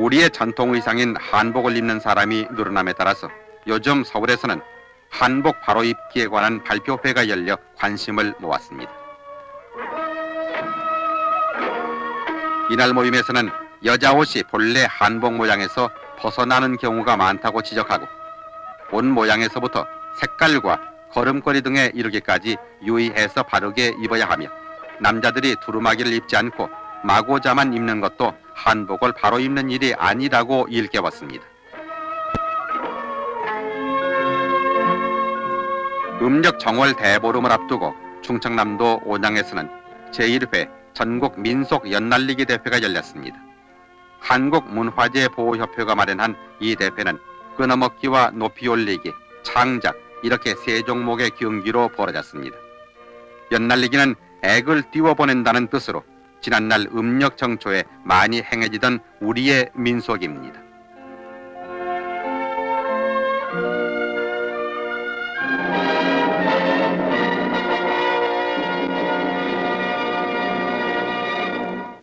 우리의 전통 의상인 한복을 입는 사람이 늘어남에 따라서 요즘 서울에서는 한복 바로 입기에 관한 발표회가 열려 관심을 모았습니다. 이날 모임에서는 여자 옷이 본래 한복 모양에서 벗어나는 경우가 많다고 지적하고 옷 모양에서부터 색깔과 걸음걸이 등에 이르기까지 유의해서 바르게 입어야 하며 남자들이 두루마기를 입지 않고 마고자만 입는 것도 한복을 바로 입는 일이 아니라고 일깨웠습니다. 음력 정월 대보름을 앞두고 충청남도 온양에서는 제1회 전국 민속 연날리기 대회가 열렸습니다. 한국문화재 보호협회가 마련한 이 대회는 끊어먹기와 높이 올리기, 창작 이렇게 세 종목의 경기로 벌어졌습니다. 연날리기는 액을 띄워보낸다는 뜻으로 지난날 음력 정초에 많이 행해지던 우리의 민속입니다.